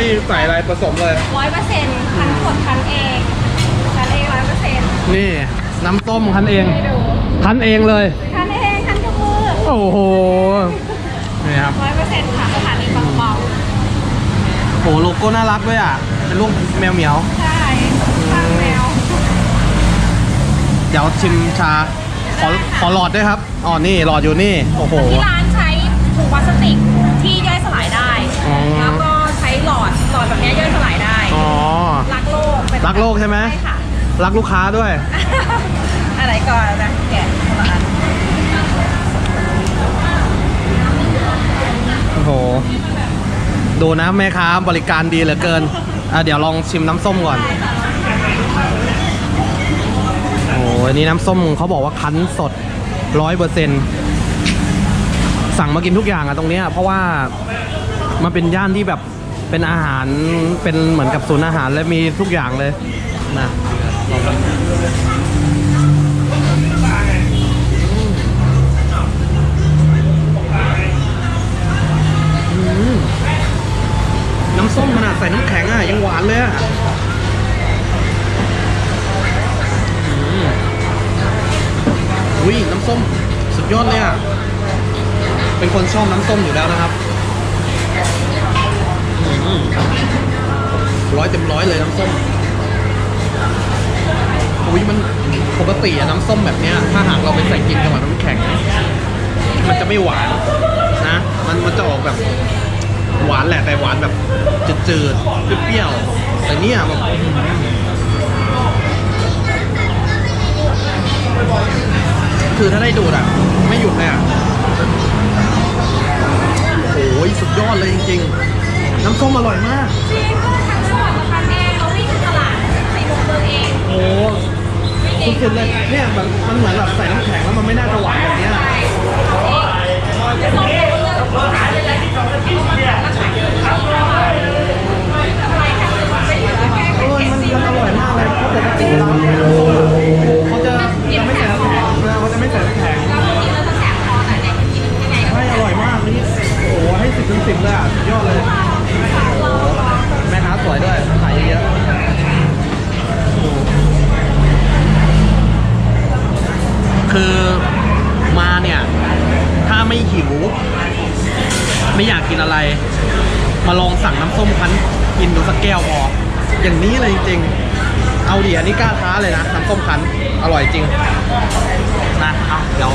ไม่ใส่อะไรผสมเลย ร้อยเปอร์เซ็นต์คั้นสดคั้นเองคั้นเองร้อยเปอร์เซ็นต์นี่ น้ำต้มคั้นเองให้ดูคั้นเองเลย คั้นเองคั้นกับมือโอ้โหนี่ครับร้อยเปอร์เซ็นต์ค่ะสถานีบางเบาโหโลโก้น่ารักด้วยอะเป็นรูปแมวเหมียว ใช่ทางแมวเดี๋ยวชิมชา ขอขอหลอดด้วยครับอ๋อนี่หลอดอยู่นี่ โอ้โห ที่ร้านใช้ถุงพลาสติกที่ย่อยสลายได้ อ๋อ แล้วก็ใช้หลอ ดหลอดแบบนี้ย่อยสลายได้ อ๋อ รักโลกเป็นรักโลกใช่ไหม ใช่ค่ะ รักลูกค้าด้วย อะไรก่อนนะแกะคนละอันโอ้โห ดูนะแม่ค้าบริการดีเหลือเกิน อะเดี๋ยวลองชิมน้ำส้มก่อน โอ้โหอันนี้น้ำส้มเขาบอกว่าคั้นสดร้อยเปอร์เซ็นสั่งมากินทุกอย่างอะตรงเนี้ยเพราะว่ามันเป็นย่านที่แบบ เป็นอาหารเป็นเหมือนกับศูนย์อาหารและมีทุกอย่างเลยนะน้ำส้มขนาดใส่น้ำแข็งอะ ยังหวานเลยอะอุ้ยน้ำส้มสุดยอดเลยอะเป็นคนชอบน้ำส้มอยู่แล้วนะครับ ร้อยเต็มร้อยเลยน้ำส้มอุ้ยมันปกติอะน้ำส้มแบบเนี้ย ถ้าหากเราไปใส่กินกับน้ำแข็ง มันจะไม่หวานนะ มันมันจะออกแบบหวานแหละแต่หวานแบบจืดๆเปรี้ยวๆแต่เนี่ยแบบคือถ้าได้ดูดอะ ไม่หยุดเลยอะโอ้ยสุดยอดเลยจริง ๆ น้ำส้มอร่อยมาก จริงก็ทั้งสดคั้นเองเราวิ่งตลาดใส่ถุงมือเองโอ้สุดๆเลยเนี่ยมันมันเหมือนแบบใส่น้ำแข็งแล้วมันไม่น่าจะหวานแบบเนี้ยเออมันมันอร่อยมากเลยเพราะปกติเวลาเรากินน้ำส้มอะเขาจะจะไม่ใส่น้ำแข็งเขาจะไม่ใส่น้ำแข็งใช่อร่อยมากนี่โอ้โหให้สิบถึงสิบเลยอะสุดยอดเลยโอ้โหแม่ค้าสวยด้วยขายเยอะๆคือมาเนี่ย ถ้า ไม่หิว ไม่อยากกินอะไร มาลองสั่งน้ำส้มคั้นกินดูสักแก้วพออย่างนี้เลยจริงๆเอาดิอันนี้กล้าท้าเลยนะน้ำส้มคั้นอร่อยจริงนะเอาเดี๋ยว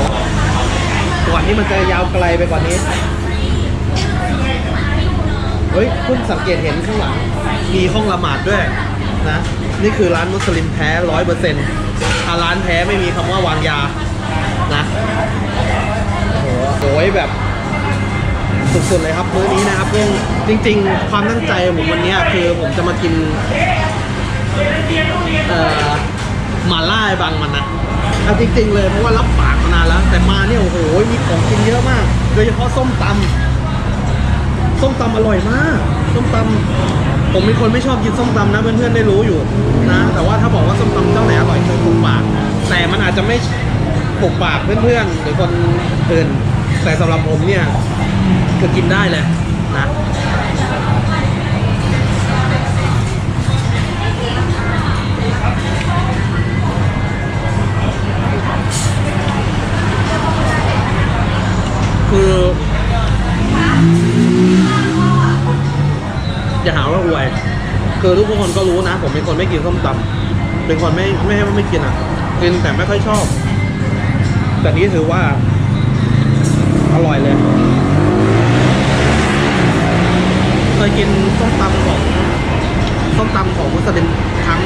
ก่อนที่มันจะยาวไกลไปกว่านี้เฮ้ยเพิ่งสังเกตเห็นข้างหลัง มีห้องละหมาดด้วยนะนี่คือร้านมุสลิมแท้ร้อยเปอร์เซ็นต์ถ้าร้านแท้ไม่มีคำว่าวางยานะ โอ้ยแบบสุดๆเลยครับมื้อนี้นะครับเรื่อจริง ๆ ความตั้งใจผมวันนี้คือผมจะมากินเอ่อหมาล่าบางมันนะเอาจริง ๆ เลยเพราะว่ารับปากมานานแล้ว แต่มาเนี่ยโอ้โหมีของกินเยอะมาก โดยเฉพาะส้มตำส้มตำอร่อยมากส้มตำผมเป็นคนไม่ชอบกินส้มตำนะเพื่อนๆได้รู้อยู่นะแต่ว่าถ้าบอกว่าส้มตำเจ้าไหนอร่อยคงถูกปาก แต่มันอาจจะไม่ถูกปากเพื่อนๆหรือคนอื่น แต่สำหรับผมเนี่ยคือกินได้เลยนะคืออย่าหาว่าอวยคือทุกคนก็รู้นะ ผมเป็นคนไม่กินส้มตำเป็นคนไม่ไม่ให้ว่าไม่กินอะกินแต่ไม่ค่อยชอบ แต่นี้ถือว่า อร่อยเลย เคยกินส้มตำของส้มตำของมุสลิมทั้ง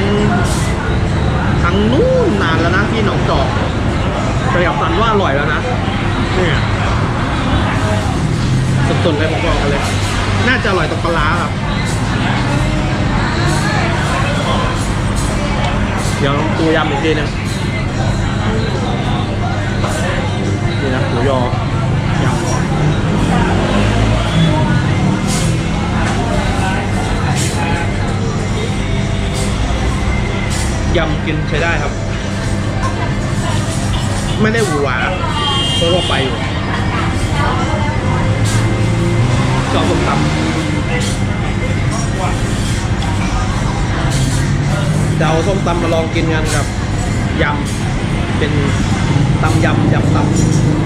ทั้งนู่นนานแล้วนะที่หนองจอกแต่กับสันว่าอร่อยแล้วนะเนี่ยสุดๆเลยผมบอกกันเลย น่าจะอร่อยตรงปลาครับ เดี๋ยวตัวยำอีกทีหนึงนี่นะหมูยอ ยำกินใช้ได้ครับ ไม่ได้หวือหวาทั่วไปอยู่จอบส้มตำเดาส้มตำมาลองกินกันครับยำเป็นตำยำยำตำ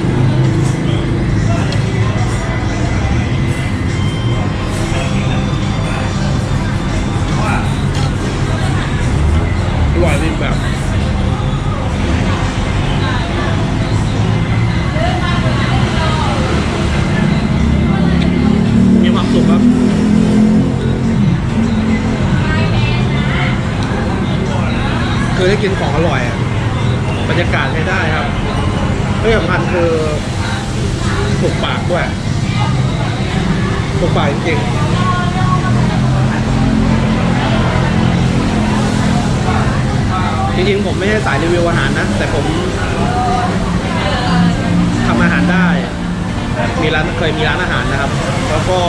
คือได้กินของอร่อยอะบรรยากาศใช้ได้ครับที่สำคัญคือถูกปากด้วยถูกปากจริงๆจริงๆผมไม่ใช่สายรีวิวอาหารนะ แต่ผมทำอาหารได้ มีร้านเคยมีร้านอาหารนะครับ แล้วก็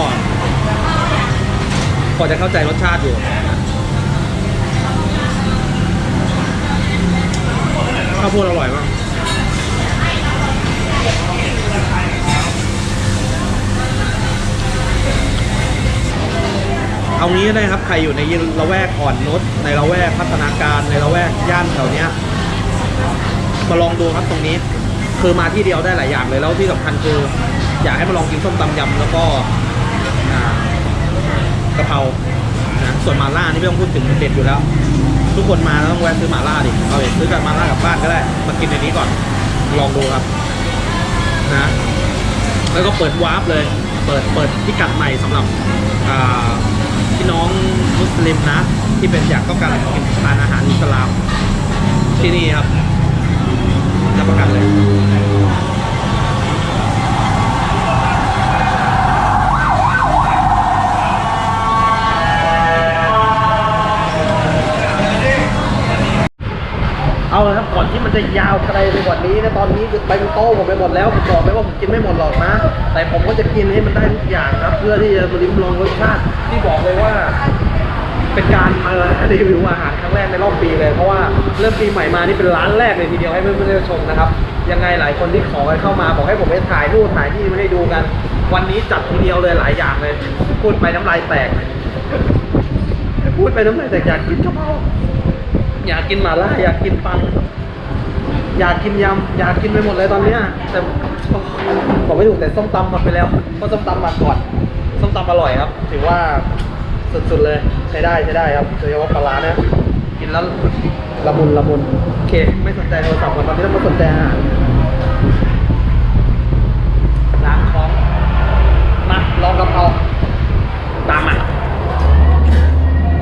พอจะเข้าใจรสชาติอยู่ ข้าวโพดอร่อยมากเอางี้ได้ครับใครอยู่ในละแวกอ่อนนุชในละแวกพัฒนาการในละแวกย่านแถวเนี้ยมาลองดูครับตรงนี้ คือมาที่เดียวได้หลายอย่างเลยแล้วที่สำคัญคือ อยากให้มาลองกินส้มตำยำแล้วก็กะเพรานะส่วนมาล่านี่ไม่ต้องพูดถึงเด็ดอยู่แล้ว ทุกคนมาต้องแวะซื้อหมาล่าดิเอาเองซื้อกับหมาล่ากลับบ้านก็ได้มากินในนี้ก่อน ลองดูครับนะแล้วก็เปิดวาร์ปเลย เปิดเปิดพิกัดใหม่สำหรับพี่น้องมุสลิมนะ ที่เป็นอยากต้องการกินทานอาหารอิสลามที่นี่ครับรับประกันเลย เอาลยครับก่อนที่มันจะยาวไกลไปกว่านี้นะตอนนี้ไปเป็นโต้ผมไปหมดแล้วผมบอกไปว่าผมกินไม่หมดหรอกนะ แต่ผมก็จะกินให้มันได้ทุกอย่างครับ เพื่อที่จะริมลองรสชาติที่บอกเลยว่า เป็นการมารีวิวอาหารครั้งแรกในรอบปีเลยเพราะว่าเริ่มปีใหม่มานี่เป็นร้านแรกเลยทีเดียวให้เพื่อนๆได้ชมนะครับยังไงหลายคนที่ขอกันเข้ามาบอกให้ผมไปถ่ายรูปถ่ายที่มาให้ดูกัน วันนี้จัดทีเดียวเลยหลายอย่างเลยพูดไปน้ำลายแตกพูดไปน้ำลายแตกอยากกินกะเพรา อยากกินหมาล่าอยากกินปัง อยากกินยำอยากกินไปหมดเลยตอนเนี้ยแต่บอกไม่ถูกแต่ส้มตำมดไปแล้วเพราะส้มตำมาก่อนส้มตำอร่อยครับ ถือว่าสุดๆเลยใช้ได้ใช้ได้ครับโดยเฉพาะปลาร้านะกินแล้วละมุนละมุนโอเค ไม่สนใจโทรศัพท์ก่อนตอนนี้ต้องมาสนใจอาหารล้างท้องมาลองกะเพราตามมา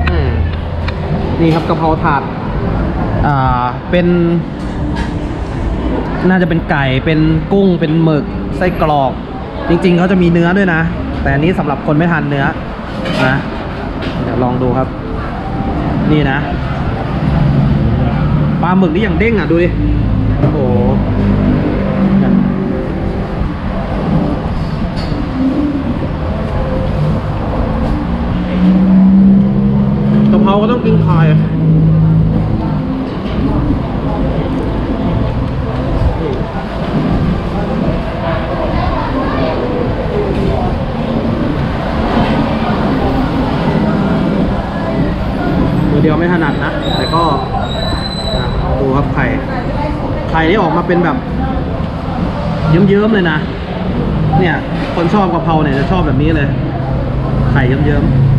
อืมนี่ครับกะเพราถาด อ่าเป็น น่าจะเป็นไก่เป็นกุ้งเป็นหมึกไส้กรอก จริงๆเขาจะมีเนื้อด้วยนะ แต่อันนี้สำหรับคนไม่ทานเนื้อนะเดี๋ยวลองดูครับ นี่นะปลาหมึกนี่อย่างเด้งอะดูดิโอ้โหกะเพราก็ต้องกินไข่้ออกมาเป็นแบบเยิ้มๆเลยนะ เนี่ย คนชอบกะเพราเนี่ยจะชอบแบบนี้เลย ไข่เยิ้มๆ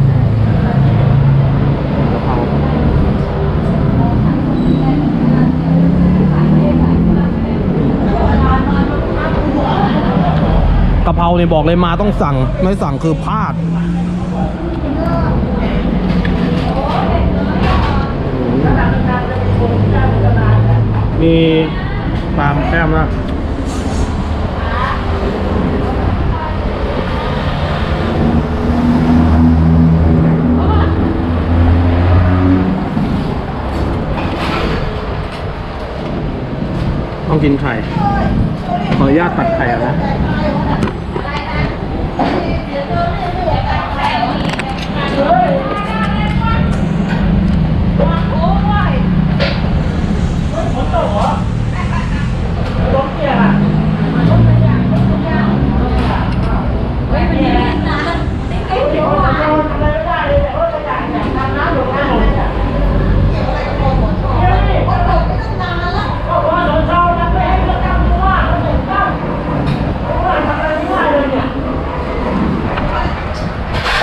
กะเพราเนี่ยบอกเลยมาต้องสั่ง ไม่สั่งคือพลาดมี ปลามแก้มนะต้องกินไข่ ขออนุญาตตัดไข่นะ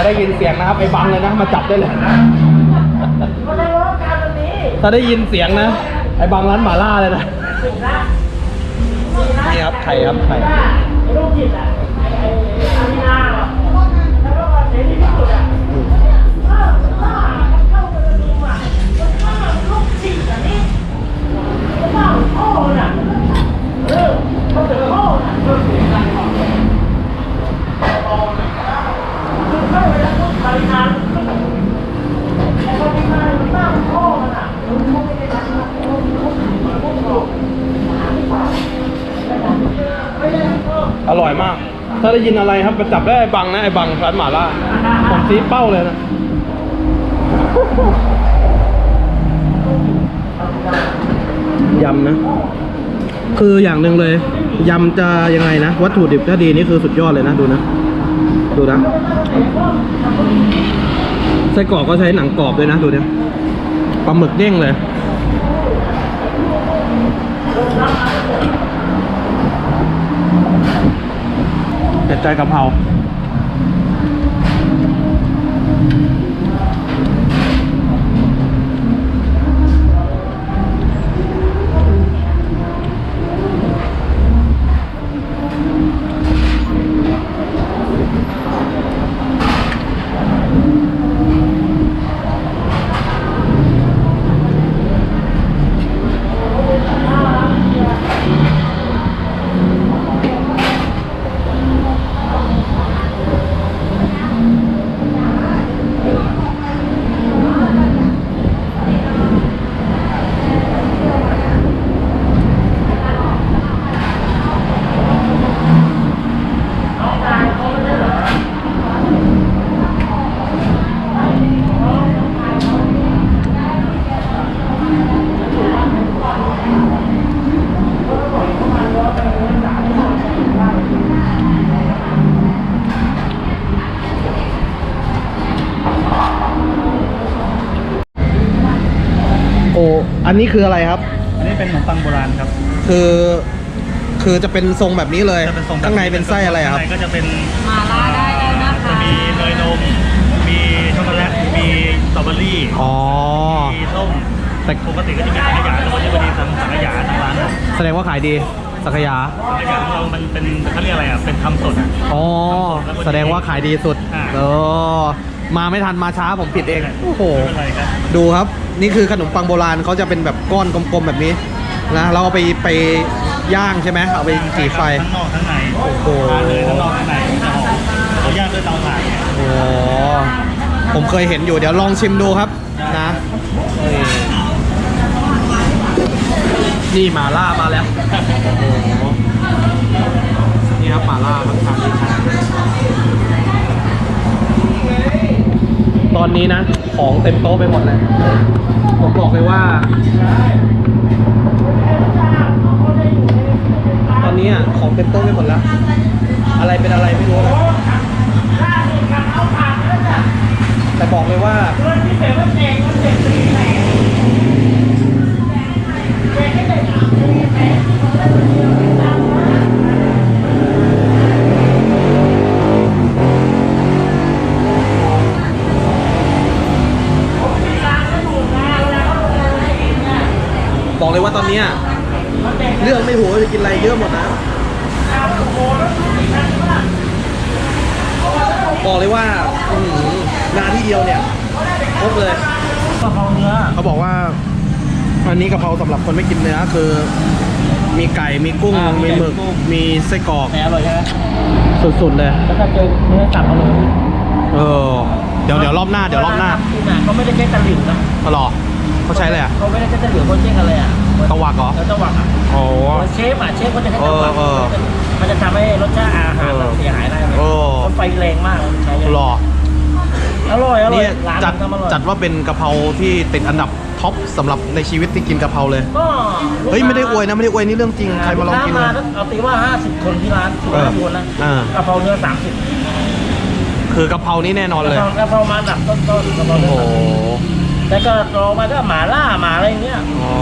ได้ยินเสียงนะครับไปบังเลยนะมาจับได้เลยถ้าได้ยินเสียงนะไอ้บังร้านหมาล่าเลยนะนี่ครับไข่ครับไข่อ อร่อยมาก ถ้าได้ยินอะไรครับมาจับได้ไอ้บังนะไอ้บังร้านหมาล่า ผมซีเป้าเลยนะ ยำนะ คืออย่างหนึ่งเลย ยำจะยังไงนะ วัตถุดิบถ้าดีนี่คือสุดยอดเลยนะ ดูนะ ดูนะ ไส้กรอกก็ใช้หนังกรอบด้วยนะดูเนี่ยปลาหมึกเด้งเลยเด็ดใจกะเพราโอ้อั นนี้คืออะไรครับ อันนี้เป็นขนมปังโบราณครับคือคือจะเป็นทรงแบบนี้เลยจะเป็นทรงแบบข้างในเป็นไส้อะไรครับข้างในก็จะเป็นมาล่าได้เลยนะจะคะมีเนยนม มีช็อกโกแลต มีสตรอเบอรี่ อ๋อ มีส้มแต่ ปกติก็จะมีสังขยาแต่วันนี้วันนี้ทำสังขยาทางร้านนะแสดงว่าขายดีสักยาสังขยาของเรามันเป็นเขาเรียกอะไรอะ เป็นทำสดอะอ๋อแสดงว่าขายดีสุดอ่า เออ มาไม่ทันมาช้าผมผิดเอง โอ้โหไม่เป็นไรครับดูครับ นี่คือขนมปังโบราณเขาจะเป็นแบบก้อนกลมๆแบบนี้นะเราเอาไปไปย่างใช่ไหมเอาไปจี่ไฟ ทั้งนอกทั้งในโอ้โห ทานเลยทั้งนอกทั้งในจะหอมเขาย่างด้วยเตาถ่านเนี่ยโอ้ผมเคยเห็นอยู่เดี๋ยวลองชิมดูครับนะนี่นี่หมาล่ามาแล้วโอ้โหนี่ครับหมาล่าครับทานนี่ครับ ตอนนี้นะ ของเต็มโต๊ะไปหมดเลยผมบอกเลยว่า ตอนนี้อะของเต็มโต๊ะไปหมดแล้ว อะไรเป็นอะไรไม่รู้นะแต่บอกเลยว่าบอกเลยว่าตอนเนี้ยเรื่องไม่ถูกว่าจะกินอะไรเยอะหมดนะ บอกเลยว่าอื้อหือนาที่เดียวเนี่ยครบเลย กะเพราเนื้อ เขาบอกว่า อันนี้ กะเพราสำหรับคนไม่กินเนื้อคือ มีไก่มีกุ้งอ่ามีมีไก่หมึกกุ้ง มีไส้กรอกแต่อร่อยใช่ไหมสุดๆเลย แล้วก็เจอเนื้อสับอร่อยเออ เดี๋ยวเดี๋ยวรอบหน้าเดี๋ยวรอบหน้าที่น่ะเขาไม่ได้ใช้ตะหลิวนะอ๋อเหรอเขาใช้อะไรอะเขาไม่ได้ใช้ตะหลิวเขาใช้อะไรอะตะวักเหรอเออตะวักอะโอ้ เชฟอะเชฟเขาจะใช้ตะวักเออเออมันจะทำให้รสชาติอาหารเราเสียหายได้ไหมเออเพราะไฟแรงมากมันใช้หรออร่อยอร่อยเนี่ยร้านจัดทำอร่อยจัดว่าเป็นกะเพราที่ติดอันดับ ท็อปสำหรับในชีวิตที่กินกะเพราเลย ก็เฮ้ยไม่ได้อวยนะไม่ได้อวยนี่เรื่องจริงใครมาลองกิน ลูนะค้าเอาตีว่า 50 คนที่ร้านสิบเออห้าคนนะอ่า กะเพราเนื้อ 30คือกะเพรานี่แน่นอนกะเลยเพรากะเพรามาดับต้นๆกะเพราโอ้เนื้โหอ30แล้วก็รองมาก็หมาล่าหมาอะไรอย่างเงี้ย อ๋อ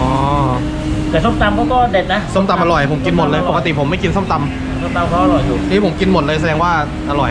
แต่ส้มตำเขาก็เด็ดนะส้มตำอร่อยผมกินหมดเลย ปกติผมไม่กินส้มตส้มตำเขาอร่อยอยู่ำนี่ผมกินหมดเลยแสดงว่าอร่อย